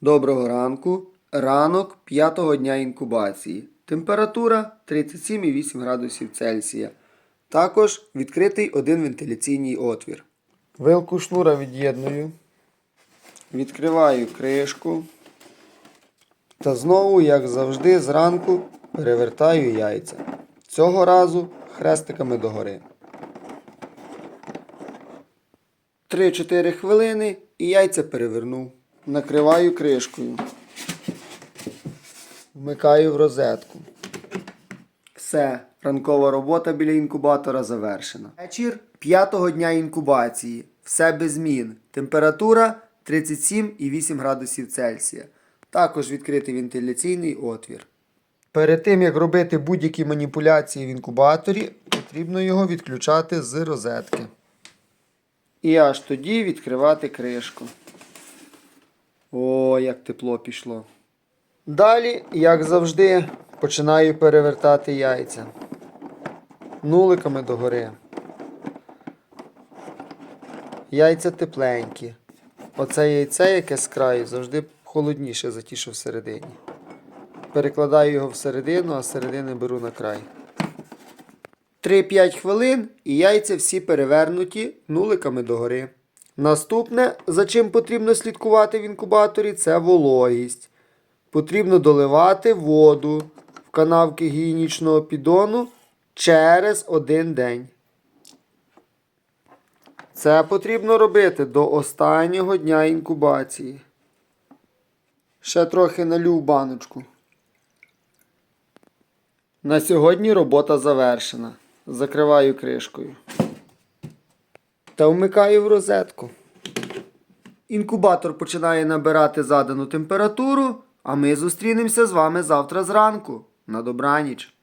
Доброго ранку. Ранок п'ятого дня інкубації. Температура 37,8 градусів Цельсія. Також відкритий один вентиляційний отвір. Вилку шнура від'єдную. Відкриваю кришку. Та знову, як завжди, зранку перевертаю яйця. Цього разу хрестиками догори. 3-4 хвилини і яйця перевернув. Накриваю кришкою. Вмикаю в розетку. Все, ранкова робота біля інкубатора завершена. Вечір п'ятого дня інкубації. Все без змін. Температура 37,8 градусів Цельсія. Також відкритий вентиляційний отвір. Перед тим, як робити будь-які маніпуляції в інкубаторі, потрібно його відключати з розетки. І аж тоді відкривати кришку. О, як тепло пішло. Далі, як завжди, починаю перевертати яйця. Нуликами догори. Яйця тепленькі. Оце яйце, яке з краю, завжди холодніше за ті, що всередині. Перекладаю його всередину, а середини беру на край. 3-5 хвилин і яйця всі перевернуті нуликами догори. Наступне, за чим потрібно слідкувати в інкубаторі, це вологість. Потрібно доливати воду в канавки гігієнічного піддону через один день. Це потрібно робити до останнього дня інкубації. Ще трохи налю баночку. На сьогодні робота завершена. Закриваю кришкою. Та вмикаю в розетку. Інкубатор починає набирати задану температуру, а ми зустрінемося з вами завтра зранку. На добраніч.